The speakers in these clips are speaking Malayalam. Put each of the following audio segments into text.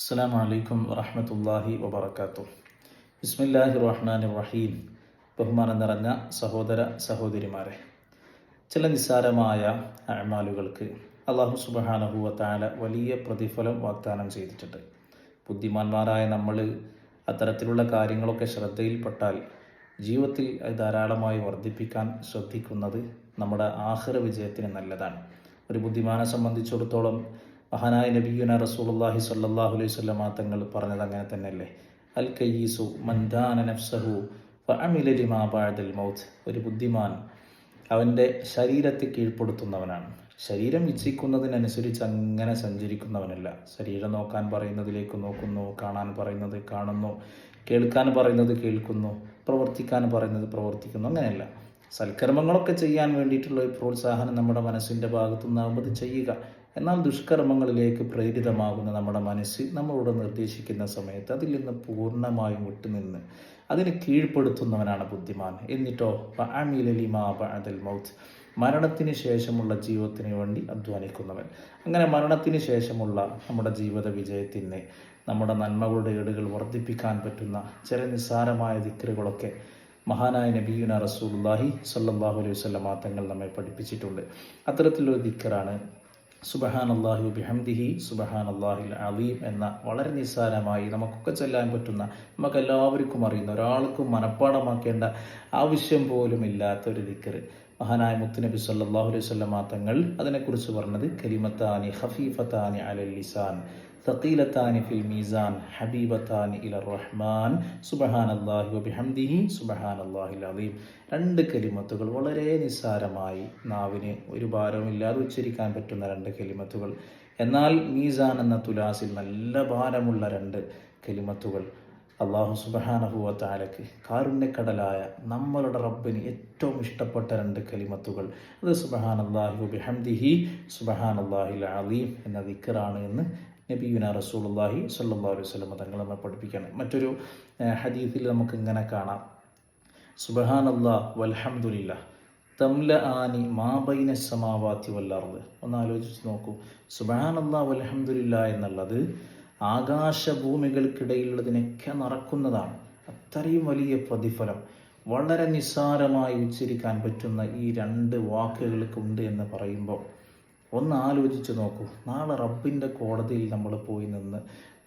അസ്സാം വലൈക്കും വറഹമത്തല്ലാഹി വബർക്കാത്തു ബിസ്മില്ലാഹി റഹ്മാൻ റഹീം ബഹുമാനം നിറഞ്ഞ സഹോദര സഹോദരിമാരെ ചില നിസ്സാരമായ അമാലുകൾക്ക് അള്ളാഹു സുബാനഹുവത്താല വലിയ പ്രതിഫലം വാഗ്ദാനം ചെയ്തിട്ടുണ്ട്. ബുദ്ധിമാന്മാരായ നമ്മൾ അത്തരത്തിലുള്ള കാര്യങ്ങളൊക്കെ ശ്രദ്ധയിൽപ്പെട്ടാൽ ജീവിതത്തിൽ ധാരാളമായി വർദ്ധിപ്പിക്കാൻ ശ്രദ്ധിക്കുന്നത് നമ്മുടെ ആഹ്ര വിജയത്തിന് നല്ലതാണ്. ഒരു ബുദ്ധിമാനെ സംബന്ധിച്ചിടത്തോളം മഹാനായ നബിയുന റസൂലുള്ളാഹി സ്വല്ലല്ലാഹു അലൈഹി വസല്ലമ തങ്ങൾ പറഞ്ഞത് അങ്ങനെ തന്നെയല്ലേ? അൽ കയ്യീസു മന്ദാനു നഫ്സഹു ലിമാ മൗത്ത്. ഒരു ബുദ്ധിമാൻ അവന്റെ ശരീരത്തെ കീഴ്പ്പെടുത്തുന്നവനാണ്. ശരീരം ഇച്ഛിക്കുന്നതിനനുസരിച്ച് അങ്ങനെ സഞ്ചരിക്കുന്നവനല്ല. ശരീരം നോക്കാൻ പറയുന്നതിലേക്ക് നോക്കുന്നു കാണാൻ പറയുന്നത് കാണുന്നു കേൾക്കാൻ പറയുന്നത് കേൾക്കുന്നു പ്രവർത്തിക്കാൻ പറയുന്നത് പ്രവർത്തിക്കുന്നു അങ്ങനെയല്ല. സൽക്കർമ്മങ്ങളൊക്കെ ചെയ്യാൻ വേണ്ടിയിട്ടുള്ള ഒരു പ്രോത്സാഹനം നമ്മുടെ മനസ്സിന്റെ ഭാഗത്തുനിന്നാകുമ്പോൾ ചെയ്യുക. എന്നാൽ ദുഷ്കർമ്മങ്ങളിലേക്ക് പ്രേരിതമാകുന്ന നമ്മുടെ മനസ്സ് നമ്മളോട് നിർദ്ദേശിക്കുന്ന സമയത്ത് അതിൽ നിന്ന് പൂർണമായും വിട്ടുനിന്ന് അതിനെ കീഴ്പ്പെടുത്തുന്നവനാണ് ബുദ്ധിമാൻ. എന്നിട്ടോ അമീലിമാബൽ മൗത്ത്. മരണത്തിന് ശേഷമുള്ള ജീവിതത്തിന് വേണ്ടി അധ്വാനിക്കുന്നവൻ. അങ്ങനെ മരണത്തിന് ശേഷമുള്ള നമ്മുടെ ജീവിത വിജയത്തിന് നമ്മുടെ നന്മകളുടെ ഏടുകൾ വർദ്ധിപ്പിക്കാൻ പറ്റുന്ന ചില നിസ്സാരമായ ദിക്കറുകളൊക്കെ മഹാനായ നബീന റസൂലുല്ലാഹി സല്ലാഹു അലൈഹി വസ്ലമ തങ്ങൾ നമ്മെ പഠിപ്പിച്ചിട്ടുണ്ട്. അത്തരത്തിലൊരു ദിക്കറാണ് സുബഹാൻ അള്ളാഹു ബിഹംദിഹി സുബഹാൻ അള്ളാഹിൽ അലീം എന്ന വളരെ നിസ്സാരമായി നമുക്കൊക്കെ ചെല്ലാൻ പറ്റുന്ന നമുക്കെല്ലാവർക്കും അറിയുന്ന ഒരാൾക്കും മനഃപ്പാടമാക്കേണ്ട ആവശ്യം പോലും ഇല്ലാത്തൊരു ദിക്കറ്. മഹാനായ മുത്തുനബി സല്ലാഹു അലൈഹി സ്വല്ലമ തങ്ങൾ അതിനെക്കുറിച്ച് പറഞ്ഞത് കലിമത്താനി ഹഫീഫത്താനി അലൽ ലിസാൻ ثقيلتان في الميزان حبيبتان إلى الرحمن സുബഹാൻ അള്ളാഹി വബിഹംദിഹി സുബഹാൻ അള്ളാഹിൽ അലീം രണ്ട് കലിമത്തുകൾ വളരെ നിസ്സാരമായി നാവിന് ഒരു ഭാരമില്ലാതെ ഉച്ചരിക്കാൻ പറ്റുന്ന രണ്ട് കലിമത്തുകൾ എന്നാൽ മീസാൻ എന്ന തുലാസിൽ നല്ല ഭാരമുള്ള രണ്ട് കലിമത്തുകൾ അള്ളാഹു സുബഹാനഹുവത്താലയ്ക്ക് കാരുണ്യക്കടലായ നമ്മളുടെ റബ്ബിന് ഏറ്റവും ഇഷ്ടപ്പെട്ട രണ്ട് കലിമത്തുകൾ. അത് സുബഹാൻ അള്ളാഹു ബിഹംദിഹി സുബഹാൻ അള്ളാഹിൽ അലീം എന്ന ദിക്കറാണ് എന്ന് നബിയുന റസൂലുള്ളാഹി സല്ലല്ലാഹു അലൈഹി വസല്ലം തങ്ങൾ നമ്മെ പഠിപ്പിക്കണം മറ്റൊരു ഹദീസിൽ നമുക്ക് ഇങ്ങനെ കാണാം. സുബഹാൻ അള്ളാഹ് വൽഹംദുലില്ല തംല ആനി മാബൈന സമാവാത്തി വല്ലാർന്ന് ഒന്ന് ആലോചിച്ച് നോക്കൂ. സുബഹാൻ അള്ളാഹ് വൽഹംദുലില്ല എന്നുള്ളത് ആകാശഭൂമികൾക്കിടയിലുള്ളതിനൊക്കെ നടക്കുന്നതാണ് അത്രയും വലിയ പ്രതിഫലം. വളരെ നിസ്സാരമായി ഉച്ചരിക്കാൻ പറ്റുന്ന ഈ രണ്ട് വാക്കുകൾക്കുണ്ട് എന്ന് പറയുമ്പോൾ ഒന്ന് ആലോചിച്ച് നോക്കൂ. നാളെ റബ്ബിന്റെ കോടതിയിൽ നമ്മൾ പോയി നിന്ന്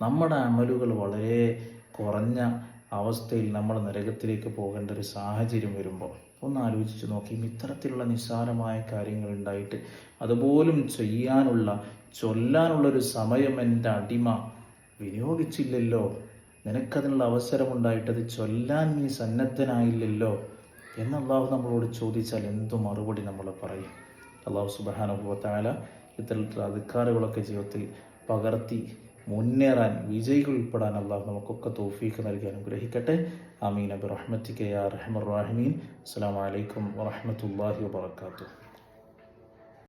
നമ്മുടെ അമലുകൾ വളരെ കുറഞ്ഞ അവസ്ഥയിൽ നമ്മൾ നരകത്തിലേക്ക് പോകേണ്ട ഒരു സാഹചര്യം വരുമ്പോൾ ഒന്ന് ആലോചിച്ച് നോക്കി. ഇത്തരത്തിലുള്ള നിസ്സാരമായ കാര്യങ്ങൾ ഉണ്ടായിട്ട് അതുപോലും ചെയ്യാനുള്ള ചൊല്ലാനുള്ളൊരു സമയം എന്റെ അടിമ വിനിയോഗിച്ചില്ലല്ലോ. നിനക്കതിനുള്ള അവസരമുണ്ടായിട്ടത് ചൊല്ലാൻ നീ സന്നദ്ധനായില്ലല്ലോ എന്ന് അള്ളാഹു നമ്മളോട് ചോദിച്ചാൽ എന്തു മറുപടി നമ്മൾ പറയും? അള്ളാഹു സുബാനുഭവത്തായ ഇത്തരത്തിലുള്ള അധികാരങ്ങളൊക്കെ ജീവിതത്തിൽ പകർത്തി മുന്നേറാൻ വിജയികൾ ഉൾപ്പെടാൻ അള്ളാഹു നമുക്കൊക്കെ തോഫീക്ക് നൽകി അനുഗ്രഹിക്കട്ടെ. ആമീൻ. അബ്ബുറഹ്മത്തിക്കയാ റഹ്മത്തിക്ക് യാ റഹ്മർ റാഹിമീൻ. അസ്സാം വലൈക്കും വാഹമത്തല്ലാഹി വാത്തു